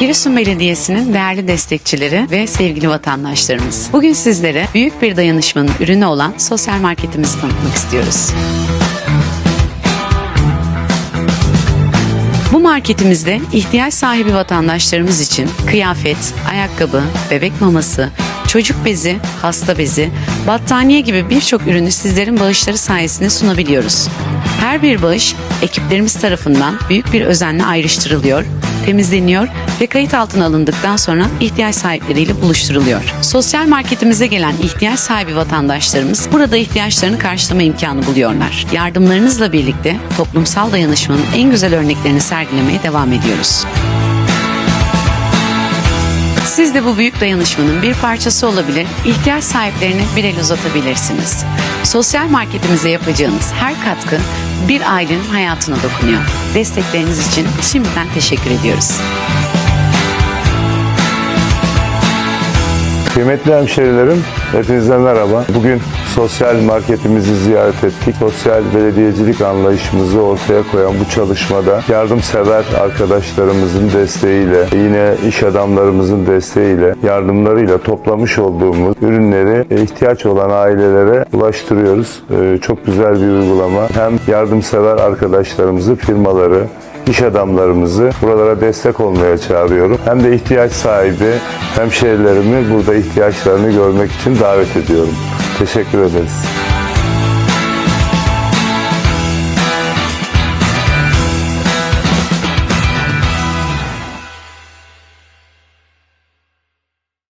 Giresun Belediyesi'nin değerli destekçileri ve sevgili vatandaşlarımız. Bugün sizlere büyük bir dayanışmanın ürünü olan sosyal marketimizi tanıtmak istiyoruz. Bu marketimizde ihtiyaç sahibi vatandaşlarımız için kıyafet, ayakkabı, bebek maması, çocuk bezi, hasta bezi, battaniye gibi birçok ürünü sizlerin bağışları sayesinde sunabiliyoruz. Her bir bağış ekiplerimiz tarafından büyük bir özenle ayrıştırılıyor, temizleniyor ve kayıt altına alındıktan sonra ihtiyaç sahipleriyle buluşturuluyor. Sosyal marketimize gelen ihtiyaç sahibi vatandaşlarımız burada ihtiyaçlarını karşılama imkanı buluyorlar. Yardımlarınızla birlikte toplumsal dayanışmanın en güzel örneklerini sergilemeye devam ediyoruz. Siz de bu büyük dayanışmanın bir parçası olabilir, ihtiyaç sahiplerine bir el uzatabilirsiniz. Sosyal marketimize yapacağınız her katkı bir ailenin hayatına dokunuyor. Destekleriniz için şimdiden teşekkür ediyoruz. Kıymetli hemşerilerim, hepinize merhaba. Bugün sosyal marketimizi ziyaret ettik. Sosyal belediyecilik anlayışımızı ortaya koyan bu çalışmada yardımsever arkadaşlarımızın desteğiyle, yine iş adamlarımızın desteğiyle, yardımlarıyla toplamış olduğumuz ürünleri ihtiyaç olan ailelere ulaştırıyoruz. Ee, Çok güzel bir uygulama. Hem yardımsever arkadaşlarımızı, firmaları, iş adamlarımızı buralara destek olmaya çağırıyorum. Hem de ihtiyaç sahibi hemşehrilerimi burada ihtiyaçlarını görmek için davet ediyorum. Teşekkür ederiz.